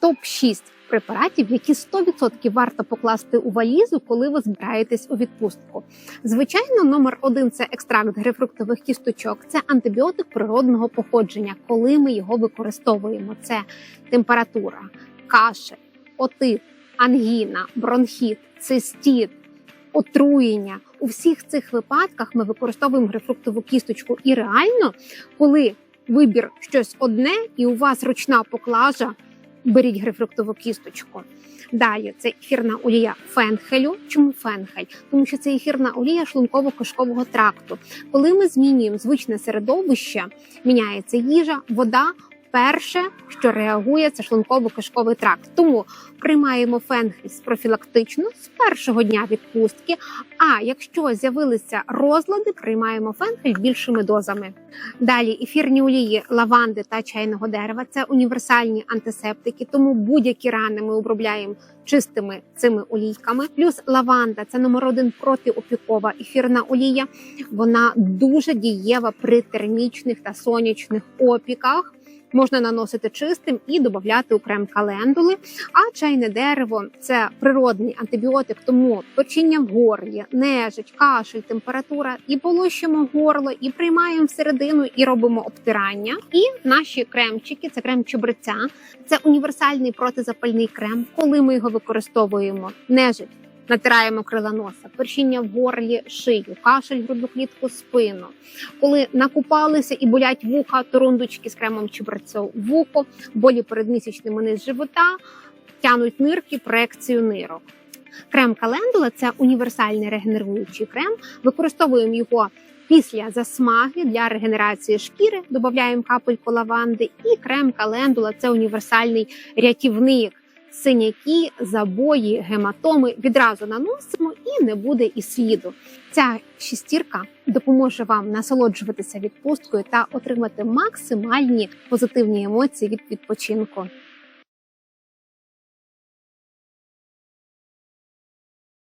Топ 6 препаратів, які 100% варто покласти у валізу, коли ви збираєтесь у відпустку. Звичайно, номер один це екстракт грейпфруктових кісточок. Це антибіотик природного походження, коли ми його використовуємо. Це температура, кашель, отит, ангіна, бронхіт, цистіт, отруєння. У всіх цих випадках ми використовуємо грейпфруктову кісточку. І реально, коли вибір щось одне, і у вас ручна поклажа, беріть грейпфруктову кісточку. Далі це ефірна олія фенхелю. Чому фенхель? Тому що це ефірна олія шлунково-кишкового тракту. Коли ми змінюємо звичне середовище, міняється їжа, вода. Перше, що реагує, це шлунково-кишковий тракт. Тому приймаємо фенхель профілактично з першого дня відпустки. А якщо з'явилися розлади, приймаємо фенхель більшими дозами. Далі ефірні олії лаванди та чайного дерева це універсальні антисептики, тому будь-які рани ми обробляємо чистими цими олійками. Плюс лаванда це номер один протиопікова ефірна олія. Вона дуже дієва при термічних та сонячних опіках. Можна наносити чистим і додати у крем календули. А чайне дерево це природний антибіотик, тому печіння в горлі, нежить, кашель, температура і полощимо горло, і приймаємо всередину, і робимо обтирання. І наші кремчики, це крем чебреця, це універсальний протизапальний крем. Коли ми його використовуємо, нежить. Натираємо крила носа, першіння в горлі, шию, кашель, грудну клітку, спину. Коли накупалися і болять вуха, то рундучки з кремом чебрецю в вухо, болі передмісячними низ живота, тянуть нирки, проекцію нирок. Крем календула це універсальний регенеруючий крем. Використовуємо його після засмаги для регенерації шкіри. Додаємо капельку лаванди, і крем календула це універсальний рятівник. Синяки, забої, гематоми відразу наносимо і не буде і сліду. Ця шістірка допоможе вам насолоджуватися відпусткою та отримати максимальні позитивні емоції від відпочинку.